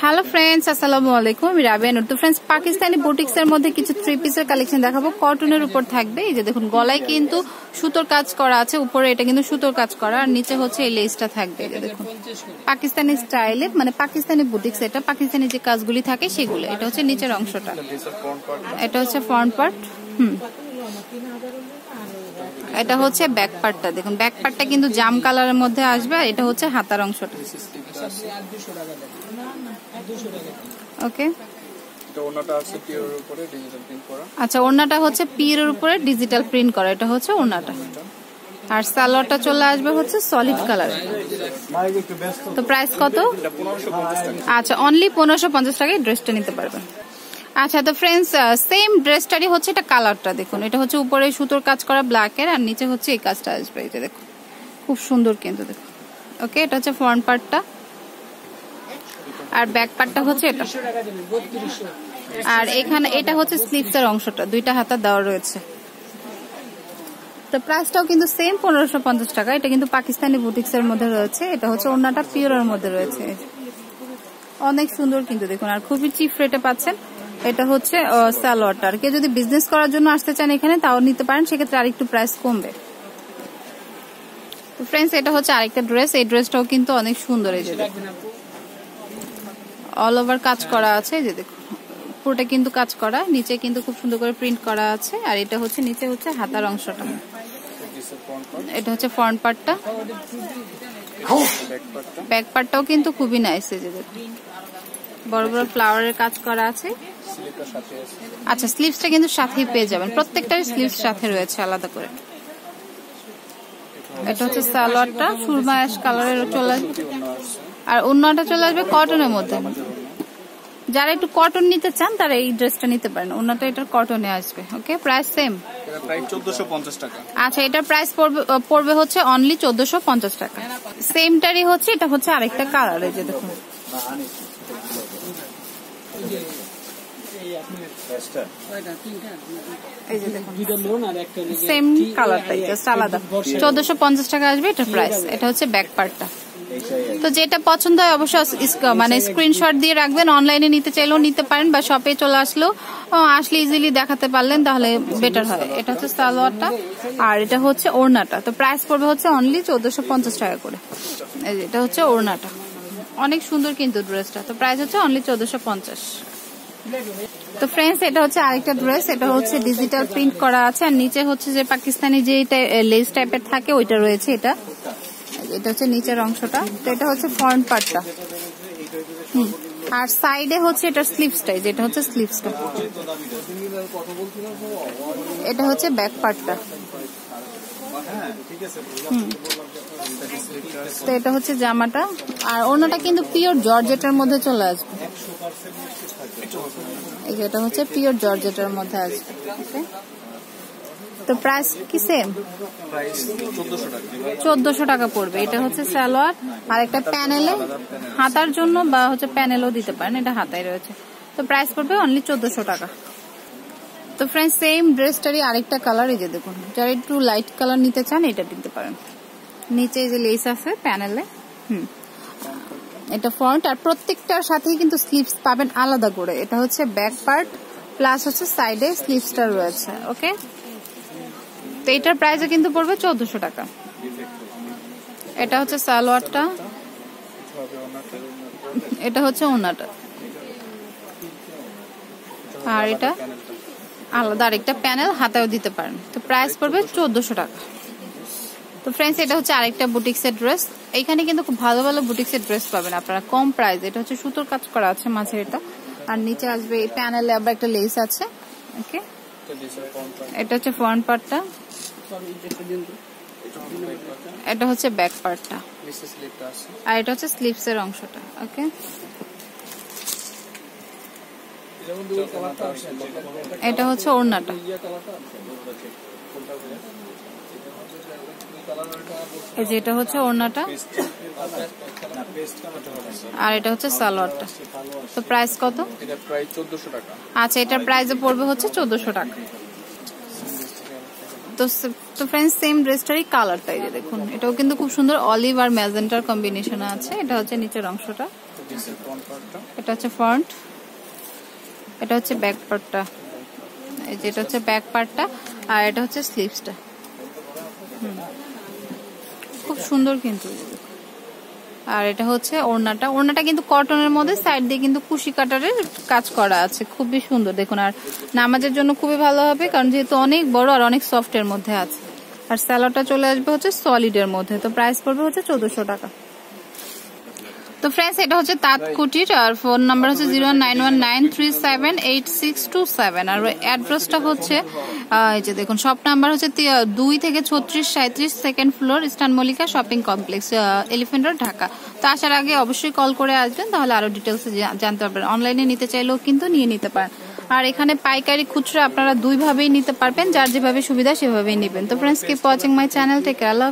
Hello friends আসসালামু আলাইকুম আমি রাবিয়া নুর তো ফ্রেন্ডস পাকিস্তানি বুটিক্স এর মধ্যে কিছু থ্রি পিসের কালেকশন দেখাবো। কটনের উপর থাকবে। এই যে দেখুন, গলায় কিন্তু সুতোর কাজ করা আছে। উপরে এটা কিন্তু সুতোর কাজ করা। আর নিচে হচ্ছে এই লেসটা থাকবে। দেখুন, পাকিস্তানি স্টাইলে মানে পাকিস্তানি বুটিক্স এটা। পাকিস্তানি যে কাজগুলি থাকে সেগুলো। এটা হচ্ছে নিচের অংশটা। এটা হচ্ছে ফ্রন্ট পার্ট হুম। এটা হচ্ছে ব্যাক পার্টটা দেখুন ব্যাক পার্টটা কিন্তু জাম কালারের মধ্যে আসবে আর এটা হচ্ছে হাতার অংশটা। ওকে। আচ্ছা ওড়নাটা হচ্ছে পিওর উপরে ডিজিটাল প্রিন্ট করা এটা হচ্ছে ওড়নাটা। আর সালোয়ারটা চলে আসবে হচ্ছে সলিড কালার তো প্রাইস কত? আচ্ছা অনলি পনেরোশো পঞ্চাশ টাকায় ড্রেসটা নিতে পারবেন আচ্ছা তো ফ্রেন্ডস সেম ড্রেসটারই হচ্ছে এটা কালারটা দেখুন। এটা হচ্ছে উপরে সুতোর কাজ করা ব্ল্যাকের আর নিচে হচ্ছে এই কাজটা আসবে। এটা দেখুন, খুব সুন্দর কিন্তু দেখুন। ওকে এটা হচ্ছে ফ্রন্ট পার্টটা আর ব্যাক পার্টটা হচ্ছে এটা। আর এখানে এটা হচ্ছে স্লিপসের অংশটা, দুইটা হাতা দেওয়া রয়েছে। তো প্রাইসটাও কিন্তু সেম পনেরোশো পঞ্চাশ টাকা। এটা কিন্তু পাকিস্তানি বুটিক্স এর মধ্যে রয়েছে। এটা হচ্ছে ওনাটা পিওরের মধ্যে রয়েছে। অনেক সুন্দর কিন্তু দেখুন, আর খুবই চিপ রেটে পাচ্ছেন। এটা হচ্ছে স্যালোয়ারটা আর কেউ যদি বিজনেস করার জন্য আসতে চান এখানে, তাও নিতে পারেন। সেক্ষেত্রে আরেকটু প্রাইস কমবে। ফ্রেন্ডস এটা হচ্ছে আরেকটা ড্রেস এই ড্রেসটাও কিন্তু অনেক সুন্দর এই যে অল ওভার কাজ করা আছে যে পুরোটা কিন্তু কাজ করা, নিচে কিন্তু খুব সুন্দর করে প্রিন্ট করা আছে। আর এটা হচ্ছে, নিচে হচ্ছে হাতার অংশটা। এটা হচ্ছে ফ্রন্ট পার্টটা ব্যাক পার্টটাও কিন্তু খুবই নাইস এই যে বড় বড় ফ্লাওয়ারের কাজ করা আছে। আচ্ছা স্লিভসটা কিন্তু সাথেই পেয়ে যাবেন। প্রত্যেকটারই স্লিভস সাথে রয়েছে আলাদা করে। এটা হচ্ছে সালোয়ারটা সুরমা অ্যাশ কালারের চলে আসবে। আর অন্যটা চলে আসবে কটনের মধ্যে। যারা একটু কটন নিতে চান তারা এই ড্রেসটা নিতে পারেন। অন্যটা এটার কটনে আসবে ওকে? Price same? আচ্ছা এটার প্রাইস পড়বে পড়বে হচ্ছে অনলি চোদ্দশো পঞ্চাশ টাকা। সেমটারই হচ্ছে এটা হচ্ছে আরেকটা কালার যে দেখুন। সেম পঞ্চাশ টাকা আসবে এটা প্রাইস এটা হচ্ছে ব্যাক পার্টটা তো যেটা পছন্দ হয় মানে স্ক্রিনশট দিয়ে রাখবেন অনলাইনে নিতে চাইলেও নিতে পারেন বা শপে চলে আসলেও আসলে ইজিলি দেখাতে পারলেন, তাহলে বেটার হয়। এটা হচ্ছে সালোয়ারটা, আর এটা হচ্ছে ওড়নাটা। তো প্রাইস পড়বে হচ্ছে অনলি পঞ্চাশ টাকা করে। এটা হচ্ছে ওড়নাটা। অনেক সুন্দর কিন্তু ড্রেসটা তো প্রাইস হচ্ছে অনলি চোদ্দশো পঞ্চাশ। তো ফ্রেন্ডস এটা হচ্ছে আরেকটা ড্রেস এটা হচ্ছে ডিজিটাল প্রিন্ট করা আছে, আর নিচে হচ্ছে যে পাকিস্তানি যে লেস টাইপের থাকে, ওইটা রয়েছে এটা। এটা হচ্ছে নিচের অংশটা। তো এটা হচ্ছে ফ্রন্ট পার্টটা হুম। আর সাইডে হচ্ছে এটা স্লিপসটাই যেটা হচ্ছে স্লিপসটা এটা হচ্ছে ব্যাক পার্টটা তো এটা হচ্ছে জামাটা। আর অন্যটা কিন্তু পিওর জর্জেটার মধ্যে চলে আসবে। এই যেটা হচ্ছে পিওর জর্জেটার মধ্যে আসবে তো প্রাইস কি সেম? চোদ্দশো টাকা পড়বে। এটা হচ্ছে সালোয়ার। আর একটা প্যানেলে হাতার জন্য বা হচ্ছে প্যানেলও দিতে পারেন। এটা হাতায় রয়েছে। তো প্রাইস পড়বে অনলি চোদ্দশো টাকা। তো ফ্রেন্ড সেম ড্রেসটারই আরেকটা কালার এই যে দেখুন, যারা একটু লাইট কালার নিতে চান, এটা দিতে পারেন। নিচে যে লেস আছে প্যানেলে হুম। এটা ফ্রন্ট আর প্রত্যেকটার সাথেই কিন্তু স্লিভস পাবেন আলাদা করে। এটা হচ্ছে ব্যাক পার্ট প্লাস হচ্ছে সাইডে স্লিভসটা রয়েছে ওকে তো এটার প্রাইসও কিন্তু পড়বে চোদ্দশো টাকা। এটা হচ্ছে সালোয়ারটা। এটা হচ্ছে ওনাটা। আর এটা? আলাদা আরেকটা প্যানেল হাতেও দিতে পারেন। তো প্রাইস পড়বে চোদ্দশো টাকা। তো ফ্রেন্ডস এটা হচ্ছে আরেকটা বুটিক্সের ড্রেস এইখানে কিন্তু খুব ভালো ভালো বুটিক্সের ড্রেস পাবেন আপনারা। কম প্রাইস এটা হচ্ছে সুতোর কাজ করা আছে মাঝে এটা। আর নিচে আসবে এই প্যানেলে আবার একটা লেস আছে। ওকে এটা হচ্ছে ফ্রন্ট পার্টটা এটা হচ্ছে ব্যাক পার্টটা আর এটা হচ্ছে স্লিপস এর অংশটা। ওকে এটা হচ্ছে ওড়নাটা। এই যে এটা হচ্ছে ওড়নাটা। আর এটা হচ্ছে সালোয়ারটা। তো প্রাইস কত? আচ্ছা এটার প্রাইস পড়বে হচ্ছে চোদ্দশো টাকা। তো তো ফ্রেন্ডস সেম ড্রেসটারই কালারটা এই যে দেখুন। এটাও কিন্তু খুব সুন্দর অলিভ আর ম্যাজেন্টার কম্বিনেশন আছে। এটা হচ্ছে নিচের অংশটা। এটা হচ্ছে ফ্রন্ট এটা হচ্ছে ব্যাক পার্টটা এই যে এটা হচ্ছে ব্যাক পার্টটা আর এটা হচ্ছে স্লিভসটা খুব সুন্দর কিন্তু আর এটা হচ্ছে ওড়নাটা। ওড়নাটা কিন্তু কটনের মধ্যে সাইড দিয়ে কিন্তু কুশি কাটারের কাজ করা আছে। খুবই সুন্দর। দেখুন, আর নামাজের জন্য খুবই ভালো হবে, কারণ যেহেতু অনেক বড় আর অনেক সফটের মধ্যে আছে। আর স্যালোটা চলে আসবে হচ্ছে সলিডের মধ্যে। তো প্রাইস পড়বে হচ্ছে চোদ্দশো টাকা। তো ফ্রেন্ডস এটা হচ্ছে তাঁত কুটির আর ফোন নাম্বার হচ্ছে zero nine one nine three seven eight six two seven আর অ্যাড্রেসটা হচ্ছে এই যে দেখুন শপ নাম্বার হচ্ছে দুই থেকে ছত্রিশ সাঁত্রিশ second floor eastern Mallika shopping complex elephant road Dhaka. তো আসার আগে অবশ্যই কল করে আসবেন তাহলে আরও ডিটেলস জানতে পারবেন। অনলাইনে নিতে চাইলেও কিন্তু নিয়ে নিতে পারেন। আর এখানে পাইকারি খুচরা আপনারা দুইভাবেই নিতে পারবেন যার যেভাবে সুবিধা সেভাবেই নেবেন। তো friends keep watching my channel take Allah